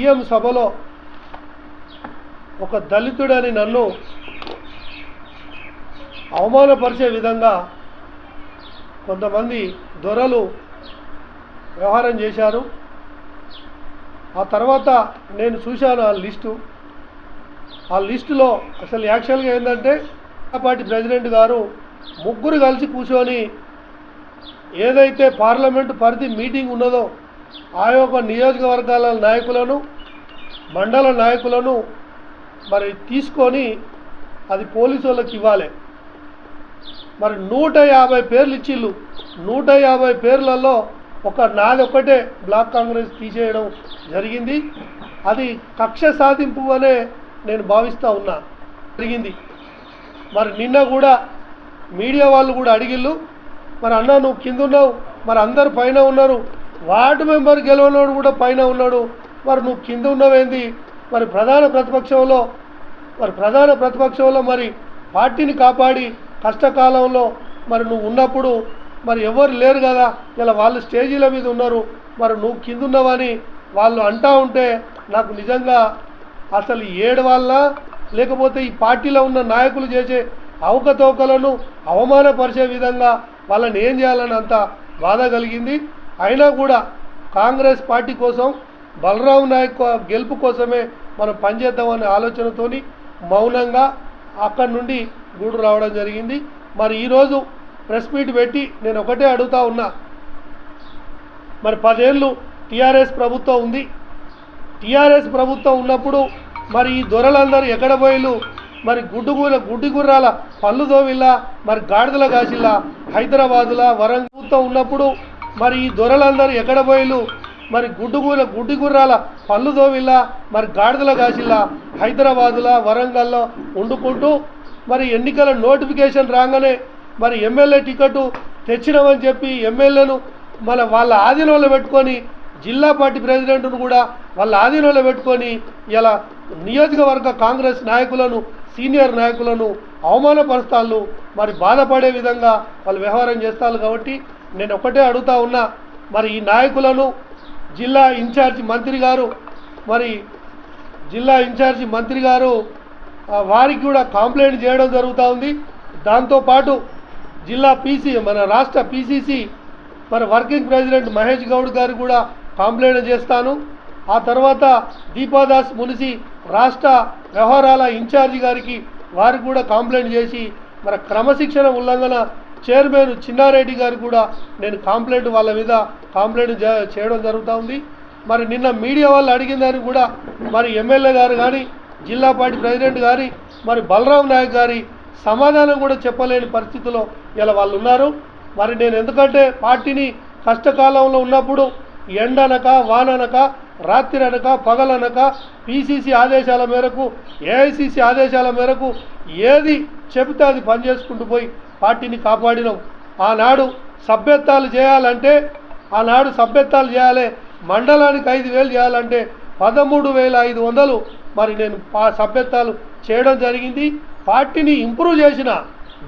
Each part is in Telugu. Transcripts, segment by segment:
సీఎం సభలో ఒక దళితుడని నన్ను అవమానపరిచే విధంగా కొంతమంది దొరలు వ్యవహారం చేశారు. ఆ తర్వాత నేను చూశాను ఆ లిస్టు. ఆ లిస్టులో అసలు యాక్చువల్గా ఏంటంటే పార్టీ ప్రెసిడెంట్ గారు ముగ్గురు కలిసి కూర్చొని ఏదైతే పార్లమెంటు పరిధి మీటింగ్ ఉన్నదో ఆ యొక్క నియోజకవర్గాల నాయకులను మండల నాయకులను మరి తీసుకొని అది పోలీసు వాళ్ళకి ఇవ్వాలి. మరి నూట యాభై పేర్లు ఇచ్చిళ్ళు. నూట యాభై పేర్లలో ఒక నాది ఒక్కటే బ్లాక్ కాంగ్రెస్ తీసేయడం జరిగింది. అది కక్ష సాధింపు అనే నేను భావిస్తూ ఉన్నా. జరిగింది. మరి నిన్న కూడా మీడియా వాళ్ళు కూడా అడిగిళ్ళు. మరి అన్న నువ్వు కింద ఉన్నావు మరి అందరు పైన ఉన్నారు. వార్డు మెంబర్ గెలవనోడు కూడా పైన ఉన్నాడు. మరి నువ్వు కింద ఉన్నవేంది? మరి ప్రధాన ప్రతిపక్షంలో మరి ప్రధాన ప్రతిపక్షంలో మరి పార్టీని కాపాడి కష్టకాలంలో మరి నువ్వు ఉన్నప్పుడు మరి ఎవరు లేరు కదా? ఇలా వాళ్ళు స్టేజీల మీద ఉన్నారు. మరి నువ్వు కింద ఉన్నావని వాళ్ళు అంటా ఉంటే నాకు నిజంగా అసలు ఏడు వాళ్ళ లేకపోతే ఈ పార్టీలో ఉన్న నాయకులు చేసే అవకతవకలను అవమానపరిచే విధంగా వాళ్ళని ఏం చేయాలని అంత బాధ కలిగింది? అయినా కూడా కాంగ్రెస్ పార్టీ కోసం బలరాం నాయక్ గెలుపు కోసమే మనం పనిచేద్దామనే ఆలోచనతోని మౌనంగా అక్కడి నుండి గూడు రావడం జరిగింది. మరి ఈరోజు ప్రెస్ మీట్ పెట్టి నేను ఒకటే అడుగుతా ఉన్నా. మరి పదేళ్ళు టీఆర్ఎస్ ప్రభుత్వం ఉంది. టీఆర్ఎస్ ప్రభుత్వం ఉన్నప్పుడు మరి ఈ దొరలందరూ ఎక్కడ పోయిలు మరి గుడ్డుగూర గుడ్డి గుర్రాల పళ్ళు దోవిల్లా మరి గాడిదల కాసిల్లా? హైదరాబాదులా? వరంగల్ ఉన్నప్పుడు మరి ఈ దొరలందరూ ఎక్కడ పోయిలు మరి గుడ్డుగూర గుడ్డి గుర్రాల పళ్ళు దోవిలా మరి గాడిదల కాసిల్లా? హైదరాబాదులా వరంగల్లో వండుకుంటూ మరి ఎన్నికల నోటిఫికేషన్ రాగానే మరి ఎమ్మెల్యే టికెట్ తెచ్చినామని చెప్పి ఎమ్మెల్యేను మన వాళ్ళ ఆధీనంలో పెట్టుకొని జిల్లా పార్టీ ప్రెసిడెంట్ను కూడా వాళ్ళ ఆధీనంలో పెట్టుకొని ఇలా నియోజకవర్గ కాంగ్రెస్ నాయకులను సీనియర్ నాయకులను అవమానపరుస్తాళ్ళు. మరి బాధపడే విధంగా వాళ్ళు వ్యవహారం చేస్తారు కాబట్టి నేను ఒకటే అడుగుతా ఉన్నా మరి ఈ నాయకులను జిల్లా ఇన్ఛార్జి మంత్రి గారు మరి జిల్లా ఇన్ఛార్జి మంత్రి గారు వారికి కూడా కంప్లైంట్ చేయడం జరుగుతూ ఉంది. దాంతోపాటు జిల్లా పీసీ మన రాష్ట్ర పీసీసీ మరి వర్కింగ్ ప్రెసిడెంట్ మహేష్ గౌడ్ గారు కూడా కంప్లైంట్ చేస్తాను. ఆ తర్వాత దీపాదాస్ మునిసి రాష్ట్ర వ్యవహారాల ఇన్ఛార్జి గారికి వారికి కూడా కంప్లైంట్ చేసి మరి క్రమశిక్షణ ఉల్లంఘన చైర్మన్ చిన్నారెడ్డి గారు కూడా నేను కాంప్లైంట్ వాళ్ళ మీద కాంప్లైంట్ చేయడం జరుగుతూ ఉంది. మరి నిన్న మీడియా వాళ్ళు అడిగిన దానికి కూడా మరి ఎమ్మెల్యే గారు కానీ జిల్లా పార్టీ ప్రెసిడెంట్ గారి మరి బలరాం నాయక్ గారి సమాధానం కూడా చెప్పలేని పరిస్థితిలో ఇలా వాళ్ళు ఉన్నారు. మరి నేను ఎందుకంటే పార్టీని కష్టకాలంలో ఉన్నప్పుడు ఎండనక వాననక రాత్రి అనక పగలనక పీసీసీ ఆదేశాల మేరకు ఏఐసీసీ ఆదేశాల మేరకు ఏది చెబితే అది పనిచేసుకుంటూ పోయి పార్టీని కాపాడినాం. ఆనాడు సభ్యత్వాలు చేయాలంటే ఆనాడు సభ్యత్వాలు చేయాలి మండలానికి ఐదు వేలు చేయాలంటే పదమూడు వేల ఐదు వందలు మరి నేను పా సభ్యత్వాలు చేయడం జరిగింది. పార్టీని ఇంప్రూవ్ చేసిన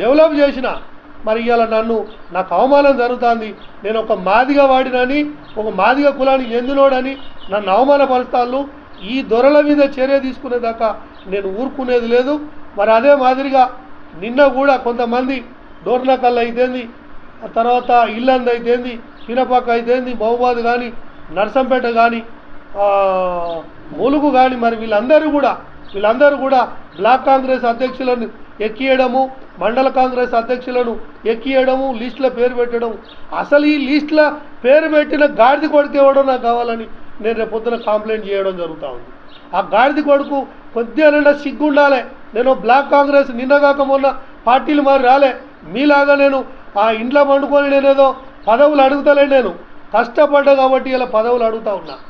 డెవలప్ చేసిన మరి ఇవాళ నన్ను నాకు అవమానం జరుగుతుంది. నేను ఒక మాదిగా వాడినని ఒక మాదిగ కులానికి చెందినోడని నన్ను అవమానపరుస్తాను ఈ దొరల మీద చర్య తీసుకునేదాకా నేను ఊరుకునేది లేదు. మరి అదే మాదిరిగా నిన్న కూడా కొంతమంది డోర్నకల్ అయితేంది తర్వాత ఇల్లంద్ అయితేంది పినపాక అయితేంది మహబాద్ కానీ నర్సంపేట కానీ ములుగు కానీ మరి వీళ్ళందరూ కూడా వీళ్ళందరూ కూడా బ్లాక్ కాంగ్రెస్ అధ్యక్షులను ఎక్కియడము మండల కాంగ్రెస్ అధ్యక్షులను ఎక్కియడము లిస్టుల పేరు పెట్టడం. అసలు ఈ లిస్టుల పేరు పెట్టిన గాడిద కొడుకు ఎవడో నాకు కావాలని నేను రేపు పొద్దున కంప్లైంట్ చేయడం జరుగుతూ ఉంది. ఆ గాడిద కొడుకు కొద్దిగా నిండా సిగ్గుండాలి. నేను బ్లాక్ కాంగ్రెస్ నిన్నగాక మొన్న పార్టీలు మరి రాలే. మీలాగా నేను ఆ ఇంట్లో పండుకొని నేనేదో పదవులు అడుగుతలే నేను. కష్టపడ్డా కాబట్టి ఇలా పదవులు అడుగుతా ఉన్నా.